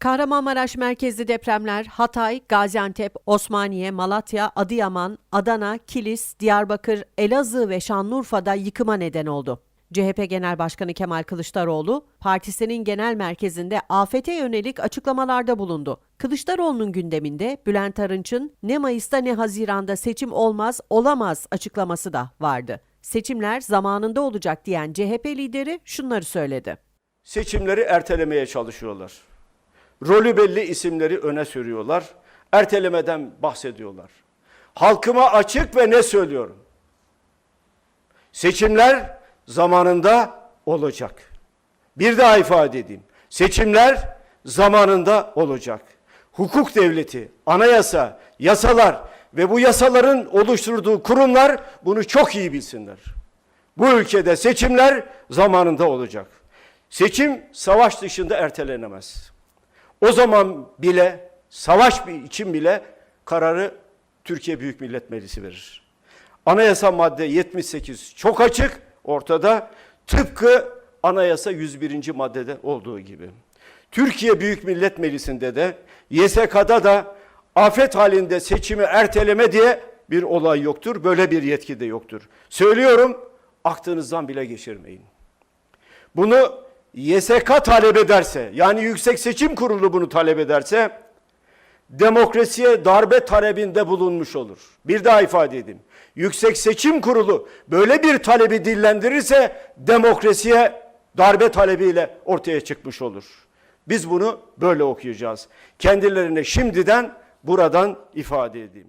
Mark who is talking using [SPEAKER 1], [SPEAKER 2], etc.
[SPEAKER 1] Kahramanmaraş merkezli depremler Hatay, Gaziantep, Osmaniye, Malatya, Adıyaman, Adana, Kilis, Diyarbakır, Elazığ ve Şanlıurfa'da yıkıma neden oldu. CHP Genel Başkanı Kemal Kılıçdaroğlu, partisinin genel merkezinde afete yönelik açıklamalarda bulundu. Kılıçdaroğlu'nun gündeminde Bülent Arınç'ın ne Mayıs'ta ne Haziran'da seçim olmaz, olamaz açıklaması da vardı. Seçimler zamanında olacak diyen CHP lideri şunları söyledi.
[SPEAKER 2] seçimleri ertelemeye çalışıyorlar. Rolü belli isimleri öne sürüyorlar. Ertelemeden bahsediyorlar. Halkıma açık ve ne söylüyorum? Seçimler zamanında olacak. Bir daha ifade edeyim. Seçimler zamanında olacak. Hukuk devleti, anayasa, yasalar ve bu yasaların oluşturduğu kurumlar bunu çok iyi bilsinler. Bu ülkede seçimler zamanında olacak. Seçim savaş dışında ertelenemez. O zaman bile savaş için bile kararı Türkiye Büyük Millet Meclisi verir. Anayasa madde 78 çok açık ortada tıpkı anayasa 101. maddede olduğu gibi. Türkiye Büyük Millet Meclisi'nde de YSK'da da afet halinde seçimi erteleme diye bir olay yoktur. Böyle bir yetki de yoktur. Söylüyorum aklınızdan bile geçirmeyin. Bunu YSK talep ederse, yani Yüksek Seçim Kurulu bunu talep ederse, demokrasiye darbe talebinde bulunmuş olur. Bir daha ifade edeyim. Yüksek Seçim Kurulu böyle bir talebi dillendirirse, demokrasiye darbe talebiyle ortaya çıkmış olur. Biz bunu böyle okuyacağız. Kendilerine şimdiden buradan ifade edeyim.